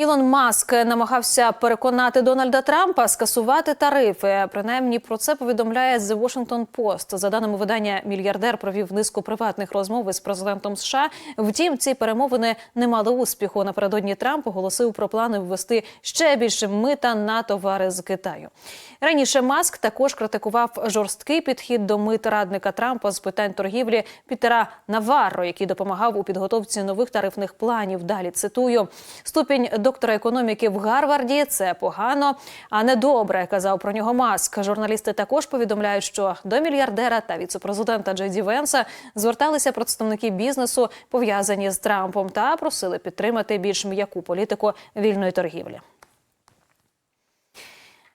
Ілон Маск намагався переконати Дональда Трампа скасувати тарифи. Принаймні про це повідомляє The Washington Post. За даними видання, мільярдер провів низку приватних розмов із президентом США. Втім, ці перемовини не мали успіху. Напередодні Трамп оголосив про плани ввести ще більше мита на товари з Китаю. Раніше Маск також критикував жорсткий підхід до мит радника Трампа з питань торгівлі Пітера Наварро, який допомагав у підготовці нових тарифних планів. Далі цитую ступінь доктора економіки в Гарварді. Це погано, а не добре. Казав про нього Маск. Журналісти також повідомляють, що до мільярдера та віцепрезидента Джей Ді Венса зверталися представники бізнесу, пов'язані з Трампом, та просили підтримати більш м'яку політику вільної торгівлі.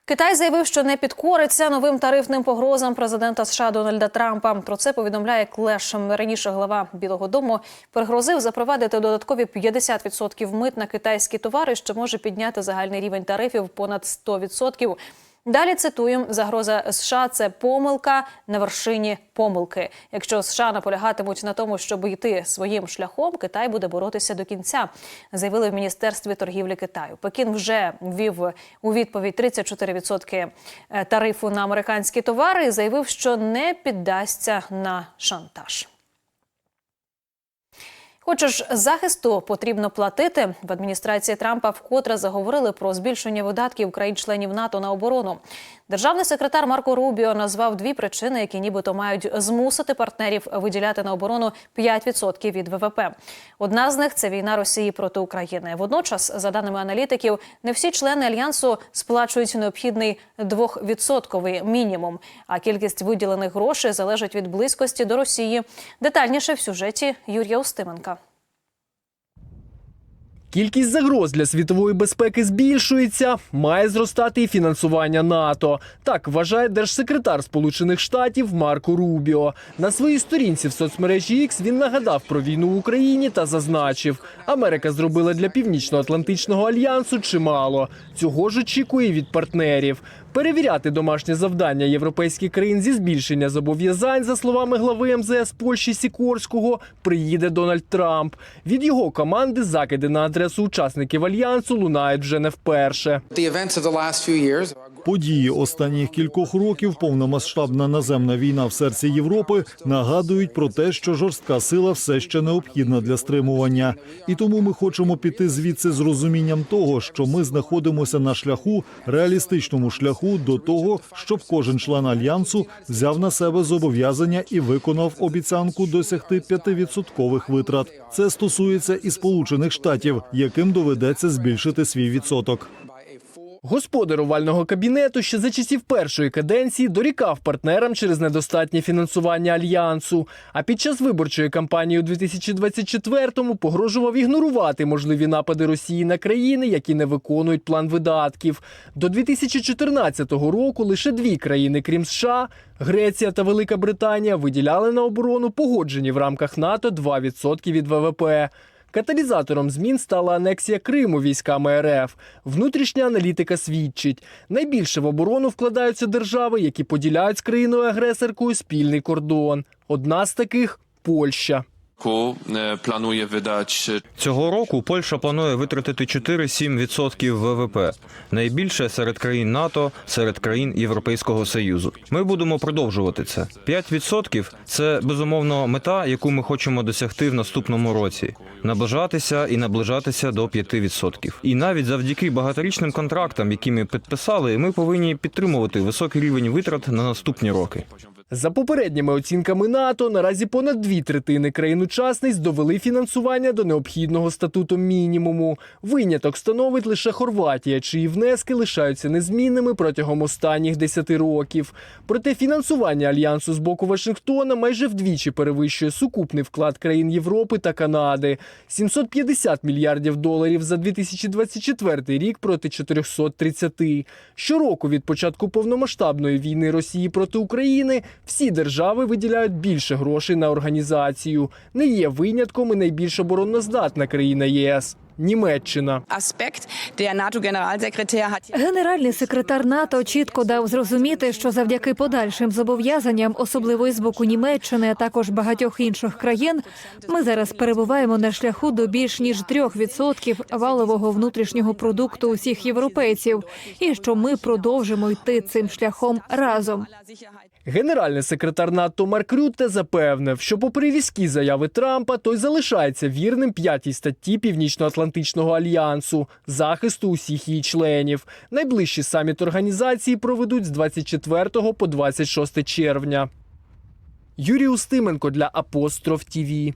Китай заявив, що не підкориться новим тарифним погрозам президента США Дональда Трампа. Про це повідомляє Клеш. Раніше глава Білого Дому пригрозив запровадити додаткові 50% мит на китайські товари, що може підняти загальний рівень тарифів понад 100%. Далі цитуємо: загроза США це помилка на вершині помилки. Якщо США наполягатимуть на тому, щоб йти своїм шляхом, Китай буде боротися до кінця. Заявили в міністерстві торгівлі Китаю. Пекін вже ввів у відповідь 34% тарифу на американські товари і заявив, що не піддасться на шантаж. Хочеш захисту потрібно платити. В адміністрації Трампа вкотре заговорили про збільшення видатків країн-членів НАТО на оборону. Державний секретар Марко Рубіо назвав дві причини, які нібито мають змусити партнерів виділяти на оборону 5% від ВВП. Одна з них це війна Росії проти України. Водночас, за даними аналітиків, не всі члени альянсу сплачують необхідний 2% мінімум. А кількість виділених грошей залежить від близькості до Росії. Детальніше в сюжеті Юрія Устименка. Кількість загроз для світової безпеки збільшується, має зростати і фінансування НАТО. Так вважає держсекретар Сполучених Штатів Марко Рубіо. На своїй сторінці в соцмережі X він нагадав про війну в Україні та зазначив, Америка зробила для Північно-Атлантичного альянсу чимало. Цього ж очікує від партнерів. Перевіряти домашнє завдання європейських країн зі збільшення зобов'язань, за словами глави МЗС Польщі Сікорського, приїде Дональд Трамп. Від його команди закиди на адресу учасників альянсу лунають вже не вперше. Події останніх кількох років, повномасштабна наземна війна в серці Європи, нагадують про те, що жорстка сила все ще необхідна для стримування. І тому ми хочемо піти звідси з розумінням того, що ми знаходимося на шляху, реалістичному шляху до того, щоб кожен член альянсу взяв на себе зобов'язання і виконав обіцянку досягти 5% витрат. Це стосується і Сполучених Штатів, яким доведеться збільшити свій відсоток. Господар овального кабінету ще за часів першої каденції дорікав партнерам через недостатнє фінансування альянсу. А під час виборчої кампанії у 2024-му погрожував ігнорувати можливі напади Росії на країни, які не виконують план видатків. До 2014 року лише дві країни, крім США, Греція та Велика Британія, виділяли на оборону погоджені в рамках НАТО 2% від ВВП. Каталізатором змін стала анексія Криму військами РФ. Внутрішня аналітика свідчить: найбільше в оборону вкладаються держави, які поділяють з країною агресоркою спільний кордон. Одна з таких Польща. Roku e, planuje e, Цього року Польща планує витратити 4-7% ВВП. Найбільше серед країн НАТО, серед країн Європейського Союзу. Ми будемо продовжувати це. 5% – це безумовно мета, яку ми хочемо досягти в наступному році. Наближатися і наближатися до 5%. І навіть завдяки багаторічним контрактам, які ми підписали, ми повинні підтримувати високий рівень витрат на наступні роки. За попередніми оцінками НАТО, наразі понад дві третини країн-учасниць довели фінансування до необхідного статуту мінімуму. Виняток становить лише Хорватія, чиї внески лишаються незмінними протягом останніх 10 років. Проте фінансування альянсу з боку Вашингтона майже вдвічі перевищує сукупний вклад країн Європи та Канади 750 мільярдів доларів за 2024 рік проти 430. Щороку від початку повномасштабної війни Росії проти України всі держави виділяють більше грошей на організацію. Не є винятком і найбільш обороноздатна країна ЄС. Німеччина. Hat Генеральний секретар НАТО чітко дав зрозуміти, що завдяки подальшим зобов'язанням, особливо із боку Німеччини, а також багатьох інших країн, ми зараз перебуваємо на шляху до більш ніж 3% валового внутрішнього продукту усіх європейців, і що ми продовжимо йти цим шляхом разом. Генеральний секретар НАТО Марк Рютте запевнив, що попри різкі заяви Трампа, той залишається вірним п'ятій статті Північно-Атлантичного альянсу захисту усіх її членів. Найближчий саміт організації проведуть з 24 по 26 червня. Юрій Устименко для Апостроф ТІВІ.